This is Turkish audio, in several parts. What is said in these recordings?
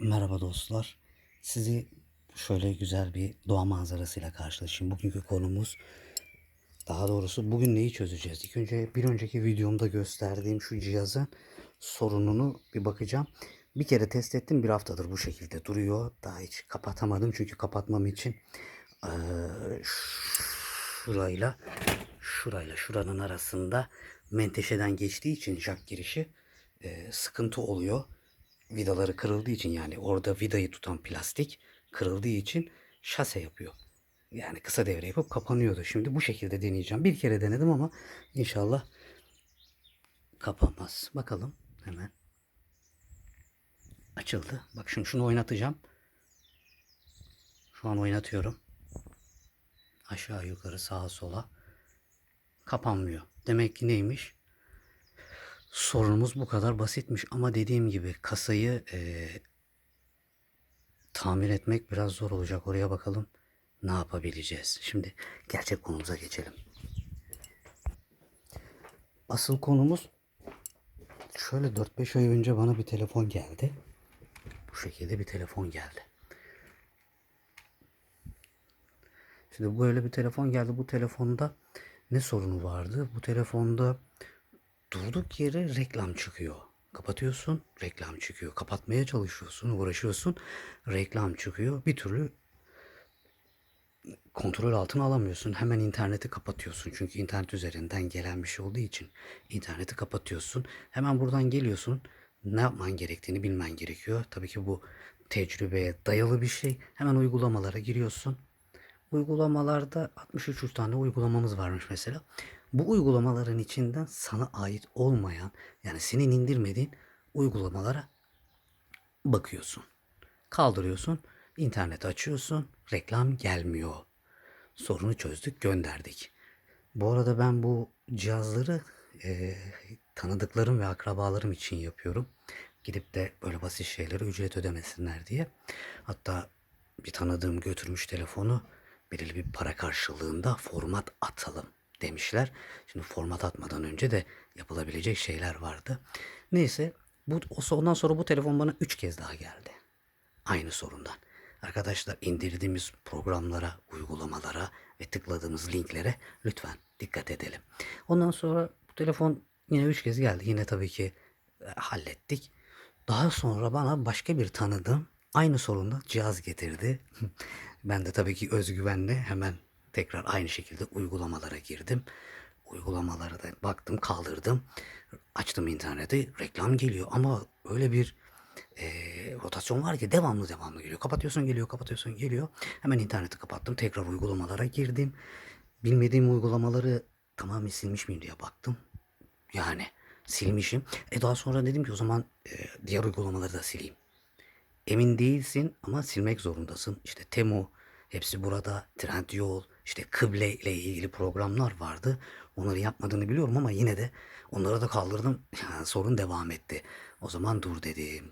Merhaba dostlar. Sizi şöyle güzel bir doğa manzarasıyla karşılaşayım. Bugünkü konumuz daha doğrusu bugün neyi çözeceğiz? İlk önce bir önceki videomda gösterdiğim şu cihazın sorununu bir bakacağım. Bir kere test ettim bir haftadır bu şekilde duruyor. Daha hiç kapatamadım çünkü kapatmam için eee, şurayla şurayla şuranın arasında menteşeden geçtiği için jack girişi eee, sıkıntı oluyor vidaları kırıldığı için yani orada vidayı tutan plastik kırıldığı için şase yapıyor. Yani kısa devre yapıp kapanıyordu. Şimdi bu şekilde deneyeceğim. Bir kere denedim ama inşallah kapanmaz. Bakalım hemen. Açıldı. Bak şimdi şunu oynatacağım. Şu an oynatıyorum. Aşağı yukarı sağa sola. Kapanmıyor. Demek ki neymiş? Sorunumuz bu kadar basitmiş ama dediğim gibi kasayı eee, tamir etmek biraz zor olacak. Oraya bakalım ne yapabileceğiz. Şimdi gerçek konumuza geçelim. Asıl konumuz şöyle 4-5 ay önce bana bir telefon geldi. Bu şekilde bir telefon geldi. Şimdi böyle bir telefon geldi. Bu telefonda ne sorunu vardı? Bu telefonda durduk yere reklam çıkıyor. Kapatıyorsun, reklam çıkıyor. Kapatmaya çalışıyorsun, uğraşıyorsun, reklam çıkıyor. Bir türlü kontrol altına alamıyorsun. Hemen interneti kapatıyorsun. Çünkü internet üzerinden gelen bir şey olduğu için interneti kapatıyorsun. Hemen buradan geliyorsun. Ne yapman gerektiğini bilmen gerekiyor. Tabii ki bu tecrübeye dayalı bir şey. Hemen uygulamalara giriyorsun. Uygulamalarda 63 tane uygulamamız varmış mesela. Bu uygulamaların içinden sana ait olmayan yani senin indirmediğin uygulamalara bakıyorsun. Kaldırıyorsun, interneti açıyorsun, reklam gelmiyor. Sorunu çözdük, gönderdik. Bu arada ben bu cihazları eee, tanıdıklarım ve akrabalarım için yapıyorum. Gidip de böyle basit şeylere ücret ödemesinler diye. Hatta bir tanıdığım götürmüş telefonu belirli bir para karşılığında format atalım demişler. Şimdi format atmadan önce de yapılabilecek şeyler vardı. Neyse bu ondan sonra bu telefon bana 3 kez daha geldi. Aynı sorundan. Arkadaşlar indirdiğimiz programlara, uygulamalara ve tıkladığımız linklere lütfen dikkat edelim. Ondan sonra bu telefon yine 3 kez geldi. Yine tabii ki e, hallettik. Daha sonra bana başka bir tanıdığım aynı sorunda cihaz getirdi. ben de tabii ki özgüvenle hemen tekrar aynı şekilde uygulamalara girdim. Uygulamalara da baktım, kaldırdım. Açtım interneti, reklam geliyor ama öyle bir eee, rotasyon var ki devamlı devamlı geliyor. Kapatıyorsun geliyor, kapatıyorsun geliyor. Hemen interneti kapattım, tekrar uygulamalara girdim. Bilmediğim uygulamaları tamamen silmiş miyim diye baktım. Yani silmişim. E daha sonra dedim ki o zaman e, diğer uygulamaları da sileyim. Emin değilsin ama silmek zorundasın. İşte Temu, hepsi burada, Trendyol, işte Kıble ile ilgili programlar vardı. Onları yapmadığını biliyorum ama yine de onları da kaldırdım. Yani sorun devam etti. O zaman dur dedim.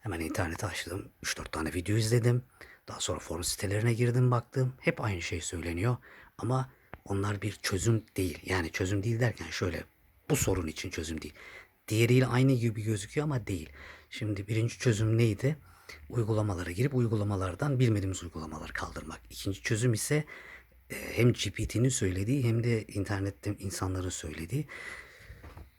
Hemen interneti açtım. 3-4 tane video izledim. Daha sonra forum sitelerine girdim baktım. Hep aynı şey söyleniyor. Ama onlar bir çözüm değil. Yani çözüm değil derken şöyle bu sorun için çözüm değil. Diğeriyle aynı gibi gözüküyor ama değil. Şimdi birinci çözüm neydi? Uygulamalara girip uygulamalardan bilmediğimiz uygulamaları kaldırmak. İkinci çözüm ise hem GPT'nin söylediği hem de internette insanların söylediği.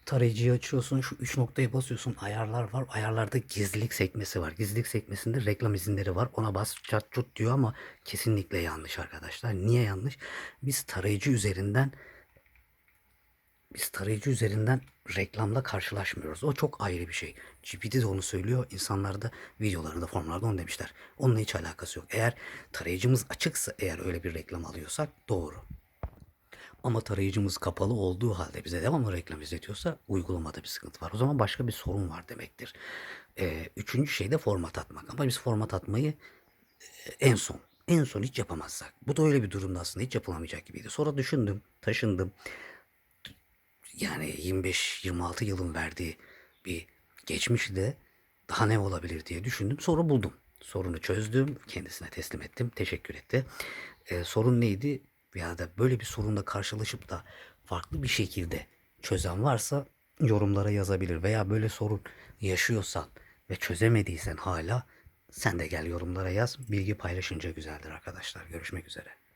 Tarayıcıyı açıyorsun şu üç noktaya basıyorsun ayarlar var. Ayarlarda gizlilik sekmesi var. Gizlilik sekmesinde reklam izinleri var. Ona bas çat çut diyor ama kesinlikle yanlış arkadaşlar. Niye yanlış? Biz tarayıcı üzerinden biz tarayıcı üzerinden reklamla karşılaşmıyoruz. O çok ayrı bir şey. GPT de onu söylüyor. İnsanlar da videolarında, formlarda onu demişler. Onunla hiç alakası yok. Eğer tarayıcımız açıksa, eğer öyle bir reklam alıyorsak doğru. Ama tarayıcımız kapalı olduğu halde bize devamlı reklam izletiyorsa uygulamada bir sıkıntı var. O zaman başka bir sorun var demektir. Ee, üçüncü şey de format atmak. Ama biz format atmayı e, en son, en son hiç yapamazsak. Bu da öyle bir durumda aslında hiç yapılamayacak gibiydi. Sonra düşündüm, taşındım yani 25-26 yılın verdiği bir geçmişte daha ne olabilir diye düşündüm. Sonra buldum. Sorunu çözdüm. Kendisine teslim ettim. Teşekkür etti. Ee, sorun neydi? Ya da böyle bir sorunla karşılaşıp da farklı bir şekilde çözen varsa yorumlara yazabilir. Veya böyle sorun yaşıyorsan ve çözemediysen hala Sen de gel yorumlara yaz. Bilgi paylaşınca güzeldir arkadaşlar. Görüşmek üzere.